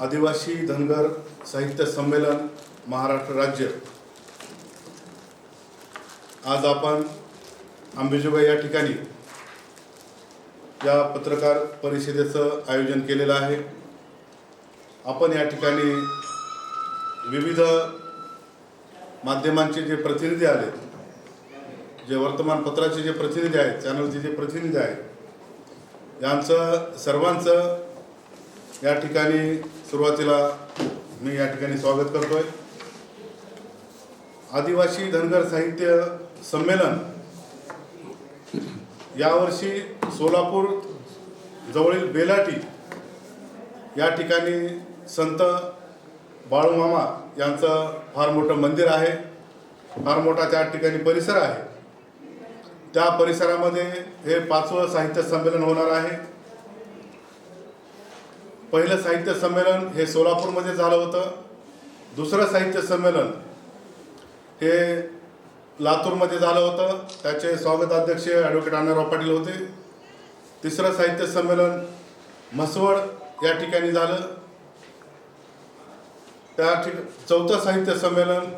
आदिवासी धनगर साहित्य संमेलन महाराष्ट्र राज्य. आज आपण आंबेजोगाई या ठिकाणी या पत्रकार परिषदेचं आयोजन केलेलं आहे. आपण या ठिकाणी विविध माध्यमांचे जे प्रतिनिधी आले जे वर्तमानपत्राचे जे प्रतिनिधी आहेत चॅनलचे जे प्रतिनिधी आहेत यांचं सर्वांचं या ठिकाणी सुरुवातीला मी या ठिकाणी स्वागत करतोय. आदिवासी धनगर साहित्य संमेलन यावर्षी सोलापूर जवळील बेलाटी या ठिकाणी संत बाळूमामा यांचं फार मोठं मंदिर आहे. फार मोठा त्या ठिकाणी परिसर आहे. त्या परिसरामध्ये हे पाचवं साहित्य संमेलन होणार आहे. पहिलं साहित्य संमेलन हे सोलापूरमध्ये झालं होतं. दुसरं साहित्य संमेलन हे लातूरमध्ये झालं होतं. त्याचे स्वागताध्यक्ष ॲडव्होकेट अण्णाराव पाटील होते. तिसरं साहित्य संमेलन म्हसवड या ठिकाणी झालं. त्या ठिक चौथं साहित्य संमेलन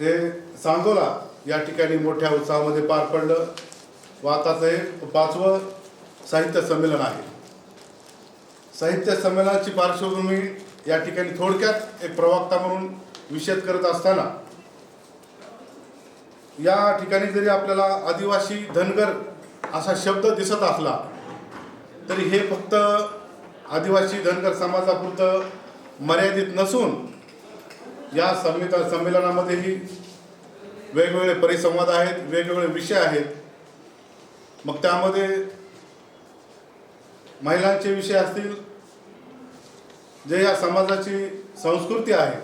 हे सांगोला या ठिकाणी मोठ्या उत्साहामध्ये पार पडलं. व आताचं हे पाचवं साहित्य संमेलन आहे. साहित्य संमेलनाची पार्श्वभूमी या ठिकाणी थोडक्यात एक प्रवक्ता म्हणून विषेद करत असताना या ठिकाणी जरी आपल्याला आदिवासी धनगर असा शब्द दिसत असला तरी हे फक्त आदिवासी धनगर समाजापुरतं मर्यादित नसून या संमित संमेलनामध्येही वेगवेगळे परिसंवाद आहेत वेगवेगळे विषय आहेत. मग त्यामध्ये महिलांचे विषय असतील जे या समाजाची संस्कृती आहे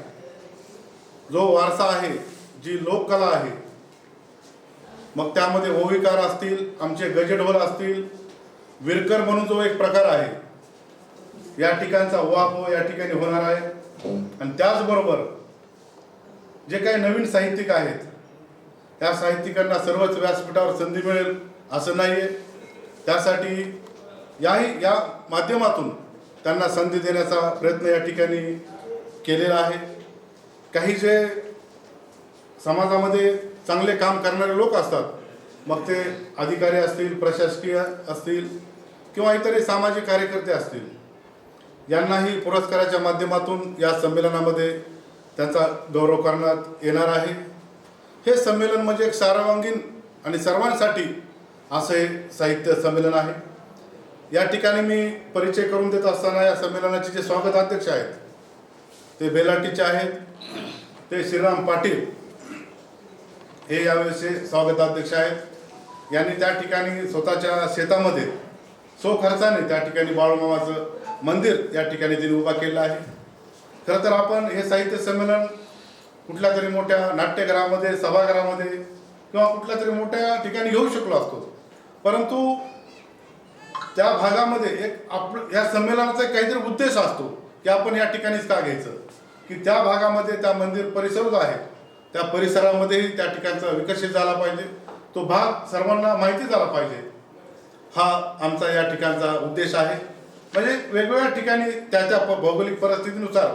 जो वारसा आहे जी लोककला आहे मग त्यामध्ये ओविकार असतील आमचे गजेढोल असतील विरकर म्हणून जो एक प्रकार आहे या ठिकाणचा वाप हो, या ठिकाणी होणार आहे. आणि त्याचबरोबर जे काही नवीन साहित्यिक आहेत त्या साहित्यिकांना सर्वच व्यासपीठावर संधी मिळेल असं नाही आहे त्यासाठी याही या माध्यमातून त्यांना संधी देण्याचा प्रयत्न या ठिकाणी केलेला आहे. काही जे समाजामध्ये चांगले काम करणारे लोक असतात मग ते अधिकारी असतील प्रशासकीय असतील किंवा इतरही सामाजिक कार्यकर्ते असतील यांनाही पुरस्काराच्या माध्यमातून या संमेलनामध्ये त्यांचा गौरव करण्यात येणार आहे. हे संमेलन म्हणजे एक सार्वांगीण आणि सर्वांसाठी असं हे साहित्य संमेलन आहे. या ठिकाणी मी परिचय करून देत असताना या संमेलनाचे जे स्वागताध्यक्ष आहेत ते बेलाटीचे आहेत ते श्रीराम पाटील हे यावेळेसचे स्वागताध्यक्ष आहेत. यांनी त्या ठिकाणी स्वतःच्या शेतामध्ये सो खर्चाने त्या ठिकाणी बाळूमामाचं मंदिर या ठिकाणी त्यांनी उभा केलं आहे. खरं तर आपण हे साहित्य संमेलन कुठल्या तरी मोठ्या नाट्यगृहामध्ये सभागृहामध्ये किंवा कुठल्या तरी मोठ्या ठिकाणी घेऊ शकलो असतो. परंतु त्या भागामध्ये एक आप या संमेलनाचा काहीतरी उद्देश असतो की आपण या ठिकाणीच का घ्यायचं? की त्या भागामध्ये त्या मंदिर परिसर जो आहे. त्या परिसरामध्येही त्या ठिकाणचा विकसित झाला पाहिजे. तो भाग सर्वांना माहिती झाला पाहिजे. हा आमचा या ठिकाणचा उद्देश आहे. म्हणजे वेगवेगळ्या ठिकाणी त्या त्या भौगोलिक परिस्थितीनुसार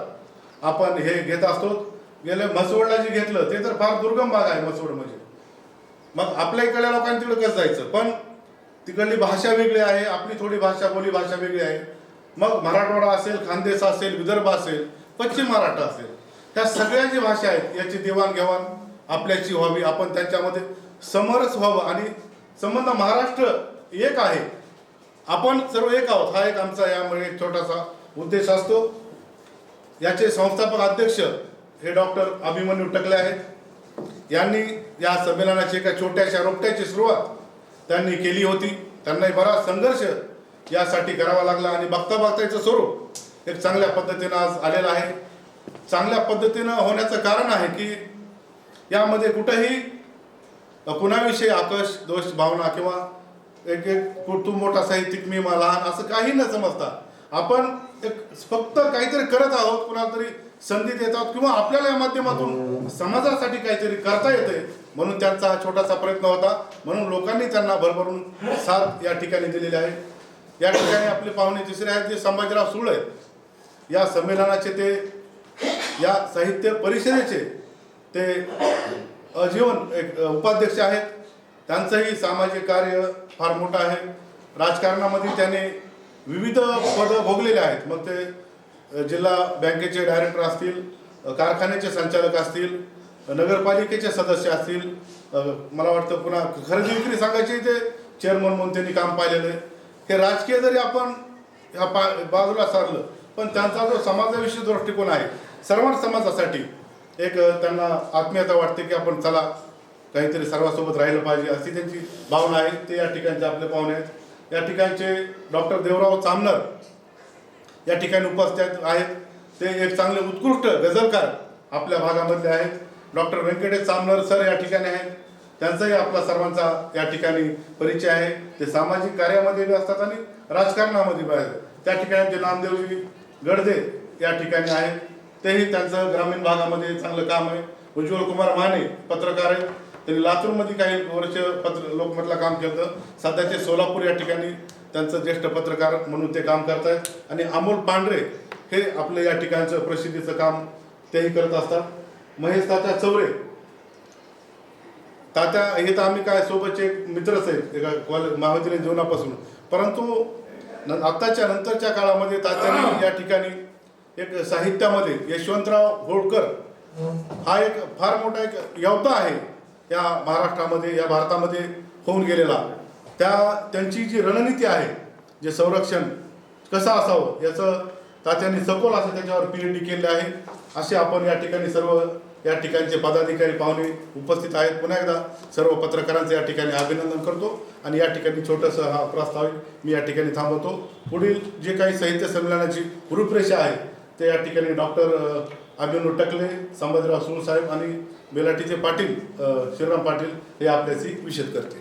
आपण हे घेत असतो. गेले म्हसवडला जे घेतलं ते तर फार दुर्गम भाग आहे म्हसवड म्हणजे. मग आपल्या इकडल्या लोकांनी तिकडे कसं जायचं? पण तिकडली भाषा वेगळी आहे आपली थोडी भाषा बोली भाषा वेगळी आहे. मग मराठवाडा असेल खानदेश असेल विदर्भ असेल पश्चिम महाराष्ट्र असेल. त्या सगळ्या जी भाषा आहेत याची देवाणघेवाण आपल्याची व्हावी आपण त्यांच्यामध्ये समरस व्हावं. आणि संबंध महाराष्ट्र एक आहे. आपण सर्व एक आहोत. हा एक आमचा यामुळे एक छोटासा उद्देश असतो. याचे संस्थापक अध्यक्ष हे डॉक्टर अभिमन्यू टकले आहेत. यांनी या संमेलनाची एका छोट्याशा रोपट्याची सुरुवात त्यांनी केली होती. त्यांनाही बराच संघर्ष यासाठी करावा लागला आणि बघता बघता याचं स्वरूप एक चांगल्या पद्धतीनं आज आलेलं आहे. चांगल्या पद्धतीनं होण्याचं कारण आहे की यामध्ये कुठंही कुणाविषयी आकश दोष भावना किंवा एक एक तू मोठा साहित्यिक मी लहान असं काही न समजता आपण एक फक्त काहीतरी करत आहोत कुणाला तरी संधी देत आहोत किंवा आपल्याला या माध्यमातून समाजासाठी काहीतरी करता येते म्हणून त्यांचा हा छोटासा प्रयत्न होता. म्हणून लोकांनी त्यांना भरभरून साथ या ठिकाणी दिलेली आहे. या ठिकाणी आपले पाहुणे तिसरे आहेत जे संभाजीराव सुळ. आहेत या संमेलनाचे ते या साहित्य परिषदेचे ते अजीवन एक उपाध्यक्ष आहेत. त्यांचंही सामाजिक कार्य फार मोठं आहे. राजकारणामध्ये त्याने विविध पदं भोगलेले आहेत. मग ते जिल्हा बँकेचे डायरेक्टर असतील कारखान्याचे संचालक असतील नगरपालिकेचे सदस्य असतील मला वाटतं पुन्हा खरेदी विक्री सांगायचे ते चेअरमन म्हणून त्यांनी काम पाहिलेलं आहे. हे राजकीय जरी आपण ह्या पा बाजूला सारलं पण त्यांचा जो समाजाविषयी दृष्टिकोन आहे सर्व समाजासाठी एक त्यांना आत्मीयता वाटते की आपण चला काहीतरी सर्वांसोबत राहिलं पाहिजे अशी त्यांची भावना आहे. ते या ठिकाणचे आपले पाहुणे आहेत. या ठिकाणचे डॉक्टर देवराव चामनर या ठिकाणी उपस्थित आहेत. ते एक चांगले उत्कृष्ट गझलकार आपल्या भागामधले आहेत. डॉक्टर व्यंकटेश चामनर सर या ठिकाणी आहेत. त्यांचाही आपला सर्वांचा या ठिकाणी परिचय आहे. ते सामाजिक कार्यामध्ये बी असतात आणि राजकारणामध्ये बी आहेत. त्या ठिकाणी ते नामदेवजी गडदे या ठिकाणी आहेत. तेही त्यांचं ग्रामीण भागामध्ये चांगलं काम आहे. उज्ज्वल कुमार माने पत्रकार आहेत. त्यांनी लातूरमध्ये काही वर्ष पत्र लोकमतला काम केलं सध्याचे सोलापूर या ठिकाणी त्यांचं ज्येष्ठ पत्रकार म्हणून ते काम करत आहेत आणि अमोल पांढरे हे आपलं या ठिकाणचं प्रसिद्धीचं काम तेही करत असतात. महेश तात्या चौरे. तात्या हे तर आम्ही काय सोबतचे एक मित्रच आहेत एका कॉलेज महाविद्यालयीन जीवनापासून. परंतु न आत्ताच्या नंतरच्या काळामध्ये तात्याने या ठिकाणी एक साहित्यामध्ये यशवंतराव होळकर हा एक फार मोठा एक योद्धा आहे या महाराष्ट्रामध्ये या भारतामध्ये होऊन गेलेला. त्या त्यांची जी रणनीती आहे जे संरक्षण कसं असावं याचं तात्यांनी सखोल असं त्याच्यावर पी एच डी केले आहे. असे आपण या ठिकाणी सर्व या ठिकाणचे पदाधिकारी पाहुणे उपस्थित आहेत. पुन्हा एकदा सर्व पत्रकारांचं या ठिकाणी अभिनंदन करतो आणि या ठिकाणी छोटंसं हा प्रस्ताव मी या ठिकाणी थांबवतो. पुढील जे काही साहित्य संमेलनाची रूपरेषा आहे ते या ठिकाणी डॉक्टर अभिनव टकले संभाजीराव सुळसाहेब आणि बेलाटीचे पाटील श्रीराम पाटील हे आपल्याशी विषद करते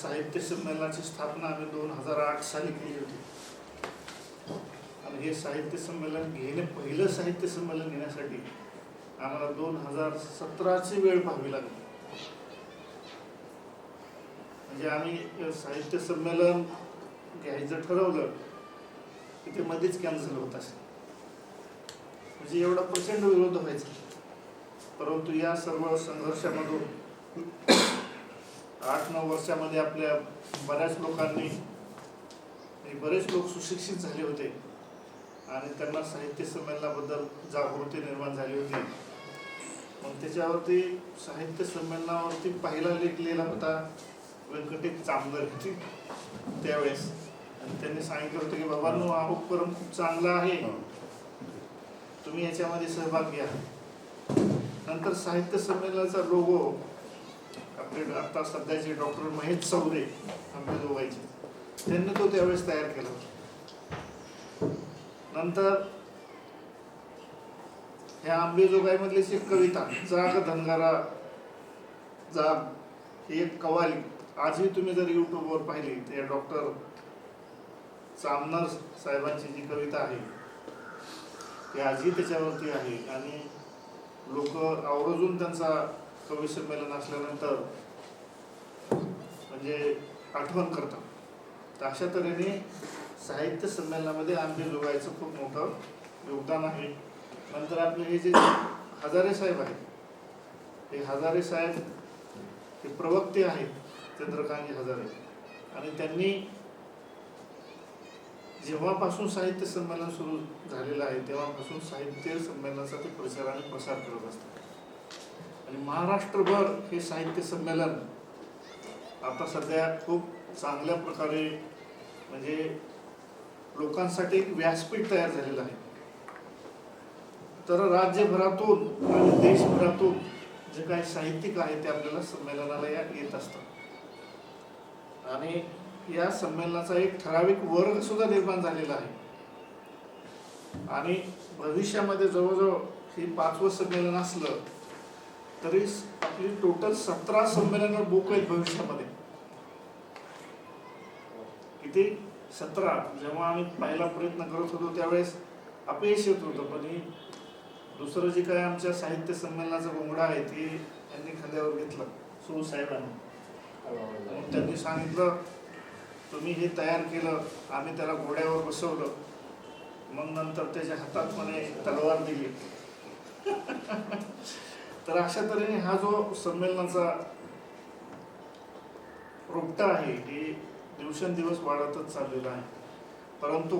साहित्य संमेलनाची स्थापना आम्ही दोन हजार आठ साली केली होती. आणि हे साहित्य संमेलन घेणे पहिलं साहित्य संमेलन घेण्यासाठी आम्हाला दोन हजार सतराची वेळ पाहावी लागली. म्हणजे आम्ही साहित्य संमेलन घ्यायचं ठरवलं की ते मध्येच कॅन्सल होत असे म्हणजे एवढा प्रचंड विरोध व्हायचा. परंतु या सर्व संघर्षामधून आठ नऊ वर्षामध्ये आपल्या बऱ्याच लोकांनी बरेच लोक सुशिक्षित झाले होते. आणि त्यांना साहित्य संमेलनाबद्दल जागृती निर्माण झाली होती. मग त्याच्यावरती साहित्य संमेलनावरती पहिला लेख लिहिला होता व्यंकटेश चांदर यांनी त्यावेळेस. आणि त्यांनी सांगितलं होतं की बाबांनो हा उपक्रम खूप चांगला आहे. तुम्ही याच्यामध्ये सहभाग घ्या. नंतर साहित्य संमेलनाचा लोगो आपले आता सध्याचे डॉक्टर महेश चौरे आंबेजोगाईचे त्यांनी तो त्यावेळेस तयार केला. होता नंतर ह्या आंबेजोगाईमधली जी कविता जाग धनगारा जाग ही एक कवाली आजही तुम्ही जर युट्यूबवर पाहिली तर डॉक्टर चामनर साहेबांची जी कविता आहे ती आजही त्याच्यावरती आहे. आणि लोक आवर्जून त्यांचा कवी संमेलन असल्यानंतर म्हणजे आठवण करतात. तर अशा तऱ्हेने साहित्य संमेलनामध्ये आंबे जोगायचं खूप मोठं योगदान आहे. नंतर आपले हे जे हजारे साहेब आहेत हे हजारे साहेब हे प्रवक्ते आहेत चंद्रकांत हजारे. आणि त्यांनी जेव्हापासून साहित्य संमेलन सुरू झालेलं आहे तेव्हापासून साहित्य संमेलनाचा ते प्रचार आणि प्रसार करत असतात. आणि महाराष्ट्रभर हे साहित्य संमेलन आता सध्या खूप चांगल्या प्रकारे म्हणजे लोकांसाठी एक व्यासपीठ तयार झालेलं आहे. तर राज्यभरातून आणि देशभरातून जे काही साहित्यिक आहे ते आपल्याला संमेलनाला या येत असतात. आणि या संमेलनाचा एक ठराविक वर्ग सुद्धा निर्माण झालेला आहे. आणि भविष्यामध्ये जवळजवळ हे पाचवं संमेलन असलं तरी आपली टोटल सतरा संमेलन बुक आहेत भविष्यामध्ये. किती? सतरा. जेव्हा आम्ही पहिला प्रयत्न करत होतो त्यावेळेस अपयश येत होतं. पण ही दुसरं जे काय आमच्या साहित्य संमेलनाचा गोंगडा आहे ते त्यांनी खांद्यावर घेतलं सु साहेबांनी. त्यांनी सांगितलं तुम्ही हे तयार केलं आम्ही त्याला घोड्यावर बसवलं. मग नंतर त्याच्या हातात म्हणे तलवार दिली. तर अशा तऱ्हेने हा जो संमेलनाचा रोपटा आहे हे दिवसेंदिवस वाढतच चाललेला आहे. परंतु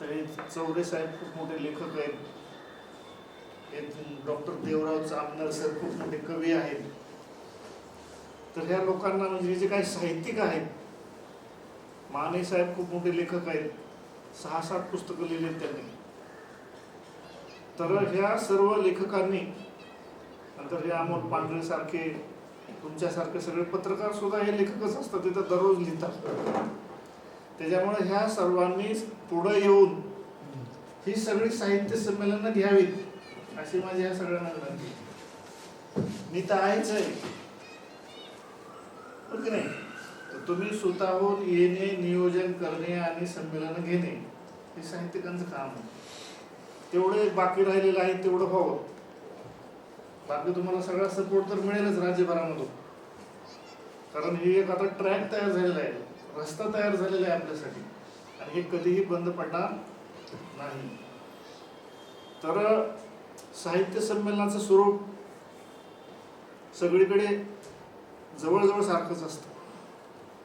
तर हे चौरे साहेब खूप मोठे लेखक आहेत. हे डॉक्टर देवराव चामनर सर खूप मोठे कवी आहेत. तर ह्या लोकांना म्हणजे जे काही साहित्यिक आहेत माने साहेब खूप मोठे लेखक आहेत. सहा सात पुस्तकं लिहिली आहेत त्यांनी. तर ह्या सर्व लेखकांनी नंतर हे अमोल पांढरे सारखे तुमच्यासारखे सगळे पत्रकार सुद्धा हे लेखकच असतात तिथं दररोज लिहितात. त्याच्यामुळे ह्या सर्वांनी पुढे येऊन ही सगळी साहित्य संमेलनं घ्यावीत अशी माझी ह्या सगळ्यांना विनंती मी तर आहेच आहे. हो की नाही? तर तुम्ही स्वतःहून येणे नियोजन करणे आणि संमेलन घेणे हे साहित्यिकांचं काम आहे. तेवढं बाकी राहिलेलं आहे तेवढं व्हावं. बाकी तुम्हाला सगळा सपोर्ट तर मिळेलच राज्यभरामधून. कारण हे एक आता ट्रॅक तयार झालेला आहे रस्ता तयार झालेला आहे आपल्यासाठी. आणि हे कधीही बंद पडणार नाही. तर साहित्य संमेलनाचं स्वरूप सगळीकडे जवळजवळ सारखंच असतं.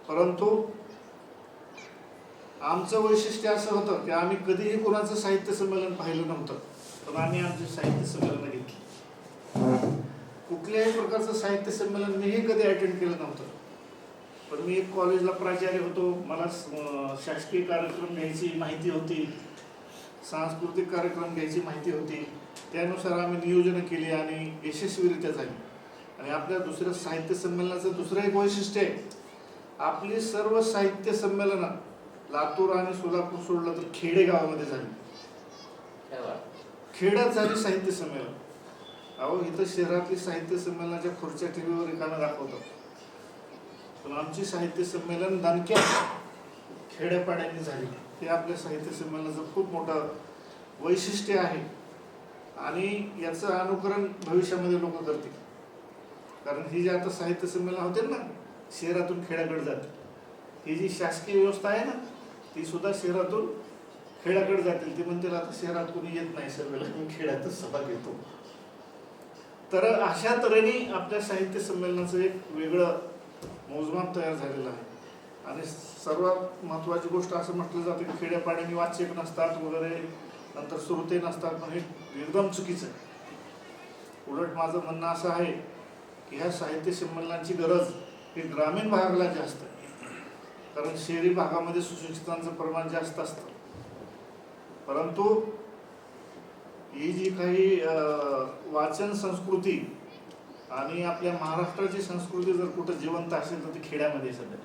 परंतु आमचं वैशिष्ट्य असं होतं की आम्ही कधीही कोणाचं साहित्य संमेलन पाहिलं नव्हतं पण आम्ही आमचे साहित्य संमेलन घेतली. कुठल्याही प्रकारचं साहित्य संमेलन मीही कधी अटेंड केलं नव्हतं. पण मी एक कॉलेजला प्राचार्य होतो मला शासकीय कार्यक्रम घ्यायची माहिती होती सांस्कृतिक कार्यक्रम घ्यायची माहिती होती त्यानुसार आम्ही नियोजनं केली आणि यशस्वीरित्या झाली. आणि आपल्या दुसऱ्या साहित्य संमेलनाचं दुसरं एक वैशिष्ट्य आहे आपली सर्व साहित्य संमेलनं लातूर आणि सोलापूर सोडलं तर खेडे गावामध्ये झाली. खेड्यात झाली साहित्य संमेलन. अहो इथं शहरातली साहित्य संमेलनाच्या खुर्च्या टीव्हीवर रिकाम्या दाखवतात. पण आमची साहित्य संमेलन दणक्या खेड्यापाड्यांनी झाली. हे आपल्या साहित्य संमेलनाचं खूप मोठं वैशिष्ट्य आहे. आणि याचं अनुकरण भविष्यामध्ये लोक करतील. कारण ही जी आता साहित्य संमेलन होते ना शहरातून खेड्याकडे जाते. ही जी शासकीय व्यवस्था आहे ना ती सुद्धा शहरातून खेड्याकडे जातील. ते म्हणतील आता शहरात कोणी येत नाही सर्वेला मी खेड्यातच सभा घेतो. तर अशा तऱ्हेने आपल्या साहित्य संमेलनाचं एक वेगळं मोजमाप तयार झालेलं आहे. आणि सर्वात महत्त्वाची गोष्ट असं म्हटलं जातं की खेड्यापाड्याने वाचक नसतात वगैरे नंतर श्रोते नसतात पण हे एकदम चुकीचं आहे. उलट माझं म्हणणं असं आहे की ह्या साहित्य संमेलनाची गरज ही ग्रामीण भागाला जास्त आहे. कारण शहरी भागामध्ये सुशिक्षितांचं प्रमाण जास्त असतं. परंतु ही जी काही अं, वाचन संस्कृती आणि आपल्या महाराष्ट्राची संस्कृती जर कुठं जिवंत असेल तर ती खेड्यामध्ये सध्या.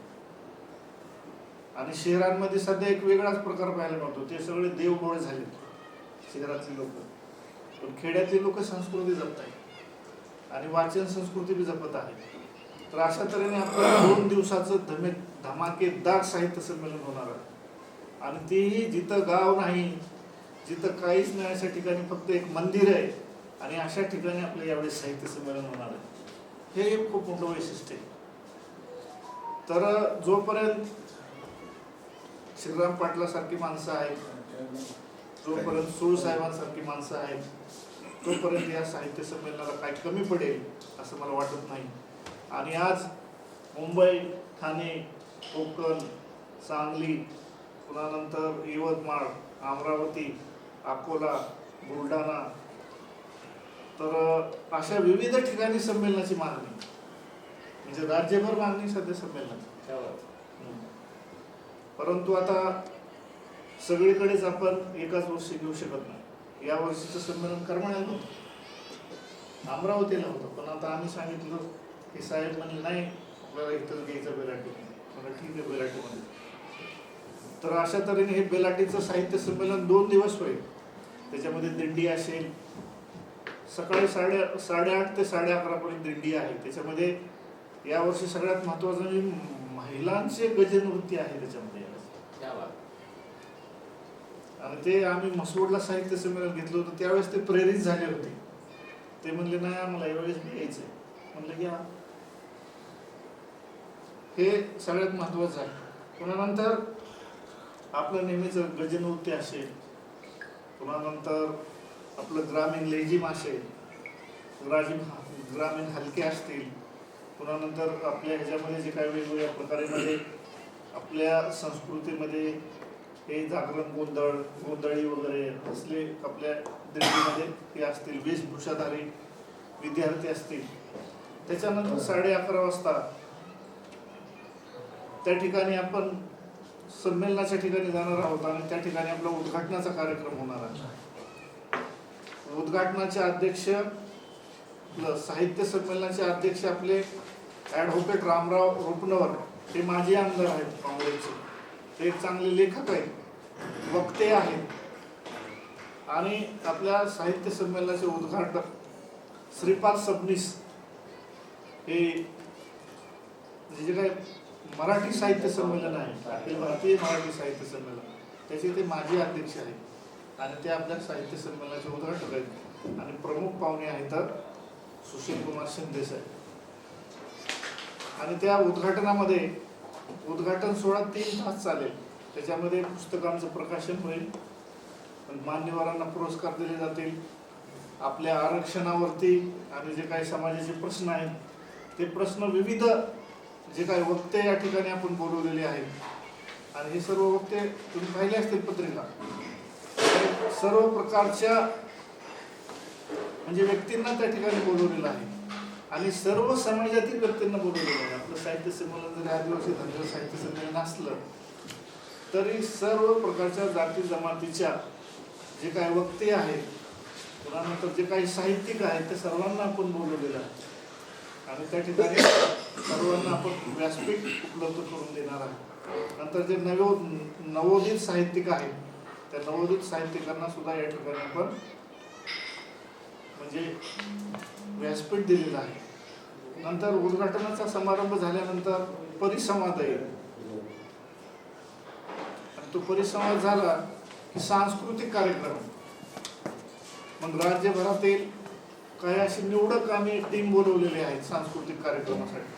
आणि शहरांमध्ये सध्या एक वेगळाच प्रकार पाहायला मिळतो. ते सगळे देवबोळे झाले शहरातली लोक. पण खेड्यातली लोक संस्कृती जपत आहेत. आणि वाचन संस्कृती बी जपत आहे तर अशा तऱ्हेने आपलं दोन दिवसाचं धमे धमाकेदार साहित्य संमेलन होणार आहे. आणि तेही जिथं गाव नाही जिथं काहीच नाही अशा ठिकाणी फक्त एक मंदिर आहे आणि अशा ठिकाणी आपलं यावेळेस साहित्य संमेलन होणार आहे. हे एक खूप मोठं वैशिष्ट्य आहे. तर जोपर्यंत श्रीराम पाटलासारखी माणसं आहेत जोपर्यंत सुळसाहेबांसारखी माणसं आहेत तोपर्यंत या साहित्य संमेलनाला काय कमी पडेल असं मला वाटत नाही. आणि आज मुंबई ठाणे कोकण सांगली पुन्हा नंतर यवतमाळ अमरावती अकोला बुलढाणा. तर अशा विविध ठिकाणी संमेलनाची मागणी. म्हणजे राज्यभर मागणी सध्या संमेलनाची. परंतु आता सगळीकडेच आपण एकाच वर्षी घेऊ शकत नाही. या वर्षीचं संमेलन करमण्यात होतं अमरावतीला होतं पण आता आम्ही सांगितलं की साहेब म्हणले नाही आपल्याला इथं घ्यायचं बेलाटी मला ठीक आहे बेलाटीमध्ये तर अशा तऱ्हेने हे बेलाटीचं साहित्य संमेलन दोन दिवस होईल. त्याच्यामध्ये दिंडी असेल. सकाळी साडे साडेआठ ते साडे अकरापर्यंत दिंडी आहे. त्याच्यामध्ये यावर्षी सगळ्यात महत्त्वाचं म्हणजे महिलांचे गजनवृत्ती आहे त्याच्यामध्ये. आणि ते आम्ही मसवडला साहित्य संमेलन घेतलं होतं. त्यावेळेस ते प्रेरित झाले होते. ते म्हणले नाही आम्हाला यावेळेस नाही यायचंय. म्हणलं घ्या हे सगळ्यात महत्त्वाचं आहे. पुन्हा नंतर आपलं नेहमीच गजनवृत्ती असेल पुन्हा नंतर आपलं ग्रामीण लेझिम असेल ग्राजीम ग्रामीण हलके असतील पुन्हा नंतर आपल्या ह्याच्यामध्ये जे काही वेगवेगळ्या प्रकारेमध्ये आपल्या संस्कृतीमध्ये हे जागरण गोंधळ गोंधळी वगैरे असले आपल्या दिल्लीमध्ये हे असतील वेशभूषाधारी विद्यार्थी असतील. त्याच्यानंतर साडे अकरा वाजता त्या ठिकाणी आपण संमेलनाच्या ठिकाणी जाणार आहोत आणि त्या ठिकाणी आपला उद्घाटनाचा कार्यक्रम होणार आहे. उद्घाटनाचे अध्यक्ष साहित्य संमेलनाचे अध्यक्ष आपले ॲडव्होकेट रामराव रुपनवर हे माजी आमदार आहेत काँग्रेसचे. ते एक चांगले लेखक आहेत वक्ते आहेत. आणि आपल्या साहित्य संमेलनाचे उद्घाटक श्रीपाद सबनीस हे जे काय मराठी साहित्य संमेलन आहे. अखिल भारतीय मराठी साहित्य संमेलन. त्याचे ते माजी अध्यक्ष आहेत. आणि ते आपल्या साहित्य संमेलनाचे उद्घाटक आहेत. आणि प्रमुख पाहुणे आहेत सुशील कुमार शिंदे साहेब. आणि त्या उद्घाटनामध्ये उद्घाटन सोहळा तीन तास चालेल. त्याच्यामध्ये पुस्तकांचं प्रकाशन होईल. मान्यवरांना पुरस्कार दिले जातील. आपल्या आरक्षणावरती आणि जे काही समाजाचे प्रश्न आहेत ते प्रश्न विविध जे काही वक्ते या ठिकाणी आपण बोलवलेले आहेत. आणि हे सर्व वक्ते तुम्ही पाहिले असतील पत्रिका. तर सर्व प्रकारच्या म्हणजे व्यक्तींना त्या ठिकाणी बोलवलेलं आहे. आणि सर्व समाजातील व्यक्तींना बोलवलेलं आहे. आपलं साहित्य संमेलन जरी आदिवासी धनगर साहित्य संमेलन असलं तरी सर्व प्रकारच्या जाती जमातीच्या जे काही वक्ते आहेत पुन्हा नंतर जे काही साहित्यिक आहेत ते सर्वांना आपण बोलवलेलं आहे. आणि त्या ठिकाणी सर्वांना आपण व्यासपीठ उपलब्ध करून देणार आहे. नंतर जे नवो नवोदित साहित्यिक आहेत त्या नवोदित साहित्यिकांना सुद्धा या ठिकाणी आपण म्हणजे व्यासपीठ दिलेलं आहे. नंतर उद्घाटनाचा समारंभ झाल्यानंतर परिसंवाद येईल आणि तो परिसंवाद झाला की सांस्कृतिक कार्यक्रम. मग राज्यभरातील काही अशी निवडक आम्ही टीम बोलवलेली आहेत सांस्कृतिक कार्यक्रमासाठी.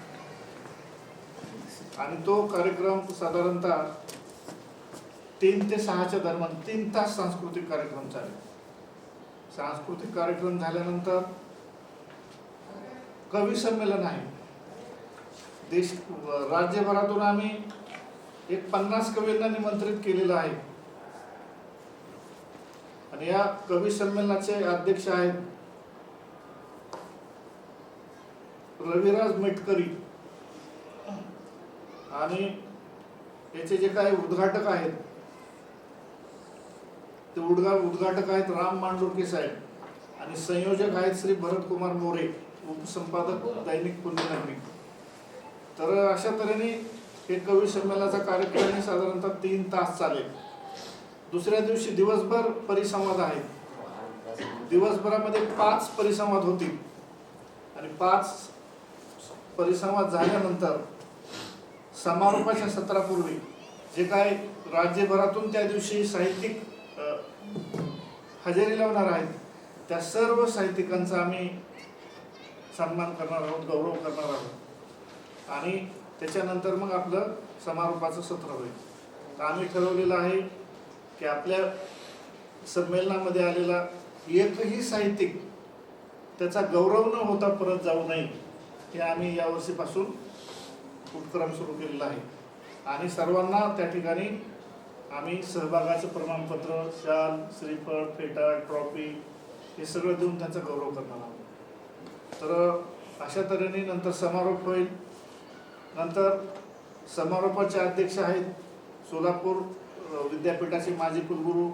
आणि तो कार्यक्रम साधारणतः तीन ते सहाच्या दरम्यान तीन तास सांस्कृतिक कार्यक्रम चालेल. सांस्कृतिक कार्यक्रम झाल्यानंतर कवी संमेलन आहे. देश राज्यभरातून आम्ही एक पन्नास कवींना निमंत्रित केलेलं आहे. आणि या कवी संमेलनाचे अध्यक्ष आहेत रविराज मेटकरी. आणि याचे जे काही उद्घाटक आहेत ते उद्घा उद्घाटक आहेत राम मांडुरके साहेब आणि संयोजक आहेत श्री भरत कुमार मोरे उपसंपादक दैनिक पुण्यनगरी. तर अशा तऱ्हेने हे कवी संमेलनाचा कार्यक्रम हे साधारणतः तीन तास चालेल. दुसऱ्या दिवशी दिवसभर परिसंवाद आहेत दिवसभरामध्ये पाच परिसंवाद होतील. आणि पाच परिसंवाद झाल्यानंतर समारोपाच्या सत्रापूर्वी जे काय राज्यभरातून त्या दिवशी साहित्यिक हजेरी लावणार आहेत त्या सर्व साहित्यिकांचा आम्ही सन्मान करणार आहोत गौरव करणार आहोत. आणि त्याच्यानंतर मग आपलं समारोपाचं सत्र होईल. तर आम्ही ठरवलेलं आहे की आपल्या संमेलनामध्ये आलेला एकही साहित्यिक त्याचा गौरव न होता परत जाऊ नये. हे आम्ही यावर्षीपासून उपक्रम सुरू केलेला आहे. आणि सर्वांना त्या ठिकाणी आम्ही सहभागाचं प्रमाणपत्र शाल श्रीफळ फेटा ट्रॉफी हे सगळं देऊन त्यांचा गौरव करणार आहोत. तर अशा तऱ्हेने नंतर समारोप होईल. नंतर समारोपाचे अध्यक्ष आहेत सोलापूर विद्यापीठाचे माजी कुलगुरू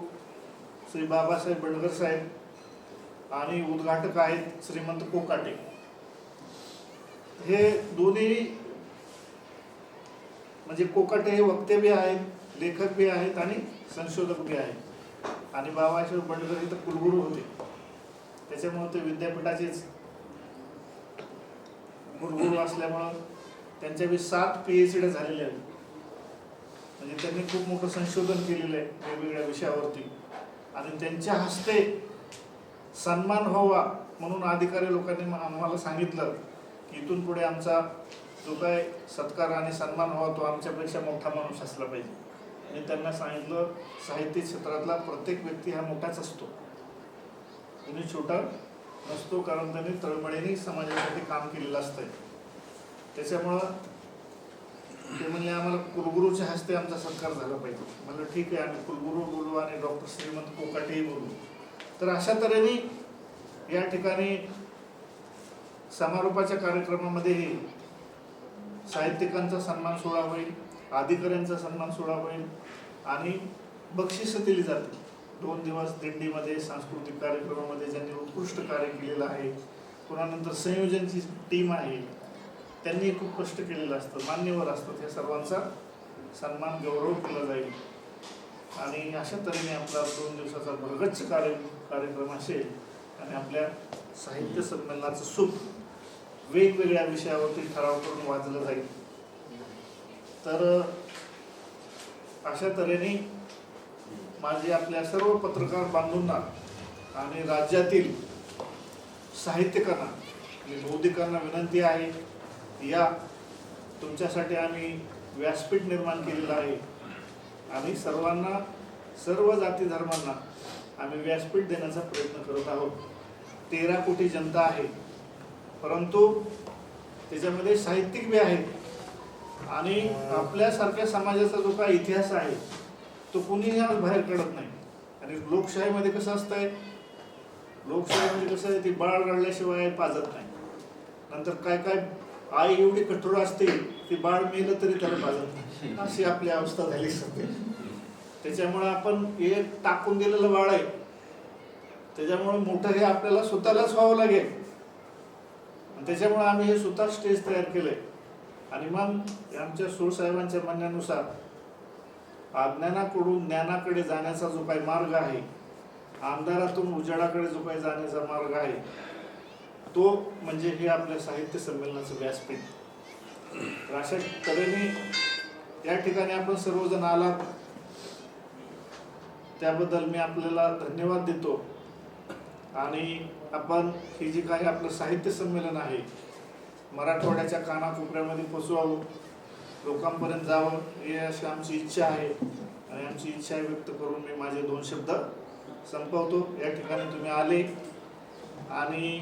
श्री बाबासाहेब बंडगर साहेब आणि उद्घाटक आहेत श्रीमंत कोकाटे. हे दोन्ही म्हणजे कोकट हे वक्ते बी आहेत लेखक बी आहेत आणि संशोधक बी आहेत. आणि बाबासाहेब बंडकर हे तर कुलगुरू होते. त्याच्यामुळे ते विद्यापीठाचेच कुलगुरू असल्यामुळं त्यांच्या बी सात पी एच डी झालेल्या आहेत. म्हणजे त्यांनी खूप मोठं संशोधन केलेलं आहे वेगवेगळ्या विषयावरती. आणि त्यांच्या हस्ते सन्मान व्हावा म्हणून अधिकारी लोकांनी आम्हाला सांगितलं. इथून पुढे आमचा जो काय सत्कार आणि सन्मान व्हावा तो आमच्यापेक्षा मोठा माणूस असला पाहिजे. मी त्यांना सांगितलं साहित्य क्षेत्रातला प्रत्येक व्यक्ती हा मोठाच असतो. कुणी छोटा नसतो कारण त्यांनी तळमळीने समाजासाठी काम केलेलं असतंय. त्याच्यामुळं ते म्हणले आम्हाला कुलगुरूच्या हस्ते आमचा सत्कार झाला पाहिजे. म्हणलं ठीक आहे आम्ही कुलगुरू बोलू आणि डॉक्टर श्रीमंत कोकाटेही बोलू. तर अशा तऱ्हेने या ठिकाणी समारोपाच्या कार्यक्रमामध्येही साहित्यिकांचा सन्मान सोहळा होईल अधिकाऱ्यांचा सन्मान सोहळा होईल आणि बक्षिसं दिली जातील. दोन दिवस दिंडीमध्ये सांस्कृतिक कार्यक्रमामध्ये ज्यांनी उत्कृष्ट कार्य केलेलं आहे पुन्हा नंतर संयोजनची टीम आहे त्यांनी खूप कष्ट केलेलं असतं मान्यवर असतात. या सर्वांचा सन्मान गौरव केला जाईल. आणि अशा तऱ्हेने आपला दोन दिवसाचा भरगच्च कार्य कार्यक्रम असेल आणि आपल्या साहित्य संमेलनाचं सुख वेगवेगळ्या विषयावरती ठराव करून वाजलं जाईल. तर अशा तऱ्हेने माझी आपल्या सर्व पत्रकार बांधूंना आणि राज्यातील साहित्यिकांना आणि बौद्धिकांना विनंती आहे या तुमच्यासाठी आम्ही व्यासपीठ निर्माण केलेलं आहे. आणि सर्वांना सर्व जाती धर्मांना आम्ही व्यासपीठ देण्याचा प्रयत्न करत आहोत. तेरा कोटी जनता आहे. परंतु त्याच्यामध्ये साहित्यिक बी आहेत. आणि आपल्यासारख्या समाजाचा जो काही इतिहास आहे तो कुणीही आज बाहेर काढत नाही. आणि लोकशाहीमध्ये कसं असतंय लोकशाहीमध्ये कसं आहे ती बाळ रडल्याशिवाय पाजत नाही. नंतर काय काय आई एवढी कठोर असते ती बाळ मेलं तरी त्याला पाजत नाही. अशी आपली अवस्था झाली सध्या. त्याच्यामुळे आपण एक टाकून दिलेलं बाळ आहे. त्याच्यामुळे मोठं हे आपल्याला स्वतःलाच व्हावं लागेल. त्याच्यामुळे आम्ही हे स्वतः स्टेज तयार केले आणि मग आमच्या सुरसाहेबांच्या म्हणण्यानुसार अज्ञानाकडून ज्ञानाकडे जाण्याचा जो काही मार्ग आहे आमदारातून उजेडाकडे जो काही जाण्याचा मार्ग आहे तो म्हणजे हे आपल्या साहित्य संमेलनाचं व्यासपीठ. तर अशा तऱ्हेने या ठिकाणी आपण सर्वजण आलात. त्याबद्दल मी आपल्याला धन्यवाद देतो. आणि आपण हे जे काही आपलं साहित्य संमेलन आहे मराठवाड्याच्या कानाकोपऱ्यामध्ये पोचवावं लोकांपर्यंत जावं ही अशी आमची इच्छा आहे. आणि आमची इच्छा व्यक्त करून मी माझे दोन शब्द संपवतो. या ठिकाणी तुम्ही आले आणि